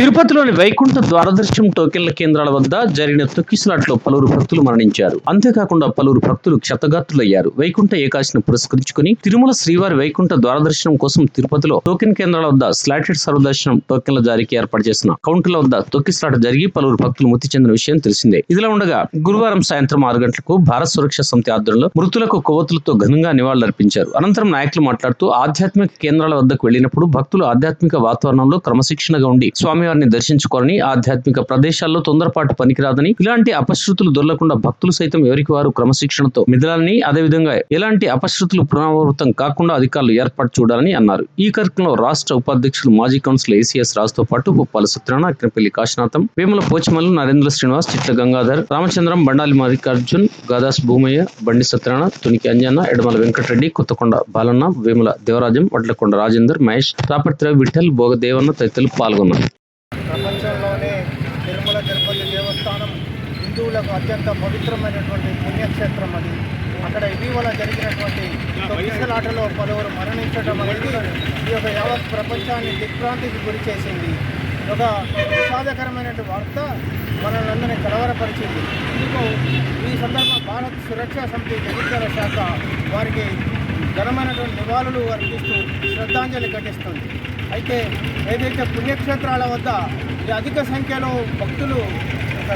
తిరుపతిలోని వైకుంఠ ద్వారదర్శనం టోకెన్ల కేంద్రాల వద్ద జరిగిన తొక్కిసలాట్లో పలువురు భక్తులు మరణించారు. అంతేకాకుండా పలువురు భక్తులు క్షతగాత్రులయ్యారు. వైకుంఠ ఏకాశిని పురస్కరించుకుని తిరుమల శ్రీవారి వైకుంఠ ద్వారదర్శనం కోసం తిరుపతిలో టోకెన్ కేంద్రాల వద్ద స్లాటెడ్ సర్వదర్శనం టోకెన్ల జారీకి ఏర్పాటు చేసిన కౌంటర్ల వద్ద తొక్కిసలాట జరిగి పలువురు భక్తులు మృతి చెందిన విషయం తెలిసిందే. ఇదిలా ఉండగా గురువారం సాయంత్రం ఆరు గంటలకు భారత సురక్ష సమితి ఆధ్వర్యంలో మృతులకు కొవ్వొత్తులతో ఘనంగా నివాళులర్పించారు. అనంతరం నాయకులు మాట్లాడుతూ ఆధ్యాత్మిక కేంద్రాల వద్దకు వెళ్ళినప్పుడు భక్తులు ఆధ్యాత్మిక వాతావరణంలో క్రమశిక్షణగా ఉండి స్వామి స్వామివారిని దర్శించుకోవాలని ఆధ్యాత్మిక ప్రదేశాల్లో తొందరపాటు పనికిరాదని ఇలాంటి అపశృతులు దొరలకుండా భక్తులు సైతం ఎవరికి వారు క్రమశిక్షణతో మిదలాలని అదేవిధంగా ఎలాంటి అపశృతులు పునరావృతం కాకుండా అధికారులు ఏర్పాటు చూడాలని అన్నారు. ఈ కార్యక్రమంలో రాష్ట్ర ఉపాధ్యక్షులు మాజీ కౌన్సిల్ ఏసీఎస్ రాజుతో పాటు ఉప్పాల సత్యనారాయణ అక్కినపల్లి కాశీనాథం వేముల పోచమల్లు నరేంద్ర శ్రీనివాస్ చిట్ల గంగాధర్ రామచంద్రం బండాలి మల్లికార్జున్ గాదాస్ భూమయ్య బండి సత్యనారాయణ తునికి అంజన్న ఎడమల వెంకటరెడ్డి కొత్తకొండ బాలన్న వేముల దేవరాజం వడ్లకొండ రాజేందర్ మహేష్ రాపర్తిరావు విఠల్ భోగదేవన్న తదితరులు పాల్గొన్నారు. తిరుమల తిరుపతి దేవస్థానం హిందువులకు అత్యంత పవిత్రమైనటువంటి పుణ్యక్షేత్రం అది. అక్కడ ఇటీవల జరిగినటువంటి తొమ్మిదలాటలో పలువురు మరణించడం అనేది ఈ యొక్క యావత్ ప్రపంచాన్ని దిగ్భ్రాంతికి గురి చేసింది. ఒక విషాదకరమైన వార్త మనల్ని అందరినీ కలవరపరిచింది. ఇందుకు ఈ సందర్భం భారత్ సురక్షా సమితి జగిత్యాల శాఖ వారికి ఘనమైనటువంటి నివాళులు అర్పిస్తూ శ్రద్ధాంజలి ఘటిస్తుంది. అయితే ఏదైతే పుణ్యక్షేత్రాల వద్ద ఈ అధిక సంఖ్యలో భక్తులు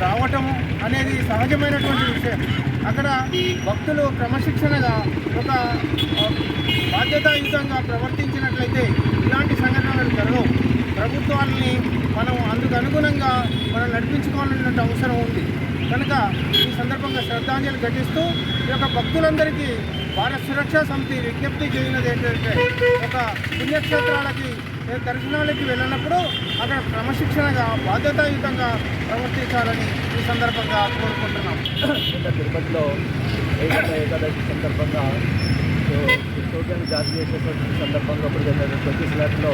రావటము అనేది సహజమైనటువంటి విషయం. అక్కడ భక్తులు క్రమశిక్షణగా ఒక బాధ్యతాయుతంగా ప్రవర్తించినట్లయితే ఇలాంటి సంఘటనలు జరగవు. ప్రభుత్వాలని మనం అందుకు అనుగుణంగా మనం నడిపించుకోవాలన్న అవసరం ఉంది. కనుక ఈ సందర్భంగా శ్రద్ధాంజలి ఘటిస్తూ ఈ యొక్క భక్తులందరికీ భారత సురక్షా సమితి విజ్ఞప్తి చేయనది ఏంటంటే ఒక పుణ్యక్షేత్రాలకి దర్శనాలకి వెళ్ళినప్పుడు అక్కడ క్రమశిక్షణగా బాధ్యతాయుతంగా ప్రవర్తించాలని ఈ సందర్భంగా కోరుకుంటున్నాం. తిరుపతిలో ఏకాదశి సందర్భంగా సో టోకెన్ జారీ చేసేటువంటి సందర్భంగా ఇప్పుడు జరిగిన ప్రతి స్లాట్లో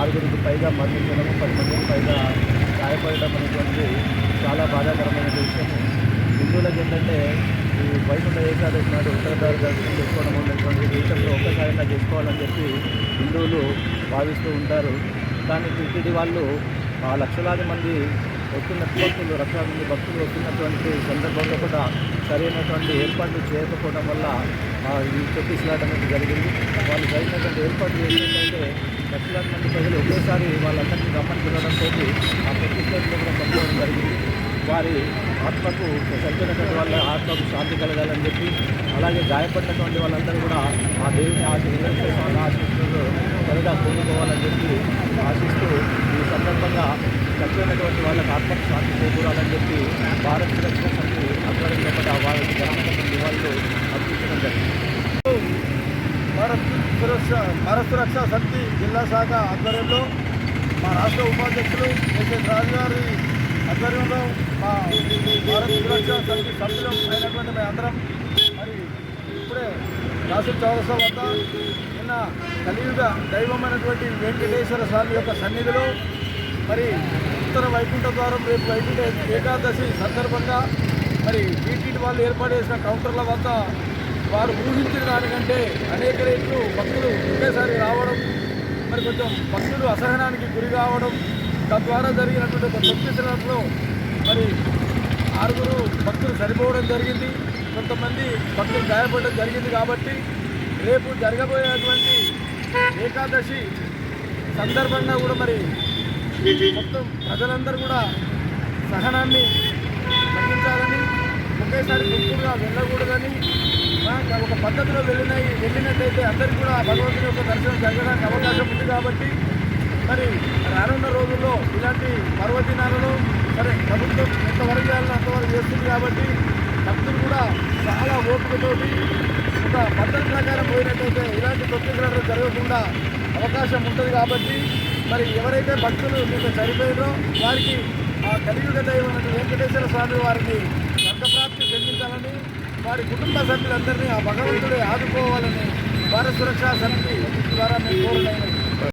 ఆరుగురికి పైగా మరణించడం పది మందికి పైగా గాయపడటం అనేటువంటి చాలా బాధాకరమైన విషయం హిందువులకు ఏంటంటే ఈ వైకుంఠ ఏకాదశి నాడు ఉత్తరదారు దర్శనం చేసుకోవడం అనేటువంటి దేశంలో ఒక్కసారిగా చేసుకోవాలని చెప్పి హిందువులు భావిస్తూ ఉంటారు. కానీ టీటీడీ వాళ్ళు ఆ లక్షలాది మంది వస్తున్న భక్తులు లక్షలాది మంది భక్తులు వస్తున్నటువంటి సందర్భంలో కూడా సరైనటువంటి ఏర్పాట్లు చేయకపోవడం వల్ల ఈ తొక్కిసలాట అనేది జరిగింది. వాళ్ళు సరైనటువంటి ఏర్పాట్లు చేసినట్లయితే లక్షలాది మంది ప్రజలు ఒకేసారి వాళ్ళందరినీ రమ్మని ఆ తొక్కిసలాట్లో కూడా పంపడం జరిగింది. వారి ఆత్మకు చనిపోయినటువంటి వాళ్ళ ఆత్మకు శాంతి కలగాలని చెప్పి అలాగే గాయపడినటువంటి వాళ్ళందరూ కూడా ఆ దేవుని ఆశీర్వదించే వాళ్ళ ఆశీస్సులు త్వరగా కోరుకోవాలని చెప్పి ఆశిస్తూ ఈ సందర్భంగా చనిపోయినటువంటి వాళ్ళకి ఆత్మకు శాంతి చేకూరాలని చెప్పి భారత రక్షణ సమితి ఆధ్వర్యంలో కూడా వారికి ఘనమైనటువంటి వాళ్ళు అర్పించడం జరిగింది. భారత్ సురక్ష భారత్ సురక్ష సమితి జిల్లా శాఖ ఆధ్వర్యంలో మా రాష్ట్ర ఉపాధ్యక్షులు ఎస్ఎస్ రాజు గారి ఆధ్వర్యంలో మా భారత సురక్షా సమితి సభ్యులు అయినటువంటి మేము అందరం మరి ఇప్పుడే రాసుల్ చౌరస వద్ద నిన్న కలియుగ దైవమైనటువంటి వెంకటేశ్వర స్వామి యొక్క సన్నిధిలో మరి ఉత్తర వైకుంఠ ద్వారం రేపు వైకుంఠ ఏకాదశి సందర్భంగా మరి టీటీడీ వాళ్ళు ఏర్పాటు చేసిన కౌంటర్ల వద్ద వారు ఊహించిన దానికంటే అనేక రేట్లు భక్తులు ఒకేసారి రావడం మరి కొంచెం భక్తులు అసహనానికి గురి కావడం తద్వారా జరిగినటువంటి ఒక తొక్కిసలాట్లో మరి ఆరుగురు భక్తులు చనిపోవడం జరిగింది. కొంతమంది భక్తులు గాయపడడం జరిగింది కాబట్టి రేపు జరగబోయేటువంటి ఏకాదశి సందర్భంగా కూడా మరి మొత్తం ప్రజలందరూ కూడా సహనాన్ని తగ్గించాలని ఒకేసారి గుంపులుగా వెళ్ళకూడదని ఒక పద్ధతిలో వెళ్ళిన వెళ్ళినట్టయితే అందరికీ కూడా భగవంతుని యొక్క దర్శనం జరగడానికి అవకాశం ఉంది కాబట్టి మరి రానున్న రోజుల్లో ఇలాంటి పర్వదినాలలో సరే ప్రభుత్వం ఎంతవరకు చేయాలని అంతవరకు చేస్తుంది కాబట్టి భక్తులు కూడా చాలా ఓపికతోటి ఒక పద్ధతి ప్రకారం పోయినట్టయితే ఇలాంటి తొక్కిసలాటలు జరగకుండా అవకాశం ఉంటుంది కాబట్టి మరి ఎవరైతే భక్తులు మీకు చనిపోయారో వారికి ఆ కలియుగ దైవం వెంకటేశ్వర స్వామి వారికి స్వర్గప్రాప్తి చెందించాలని వారి కుటుంబ సభ్యులందరినీ ఆ భగవంతుడే ఆదుకోవాలని భారత సురక్షా సమితి ద్వారా మేము కోరుతున్నాము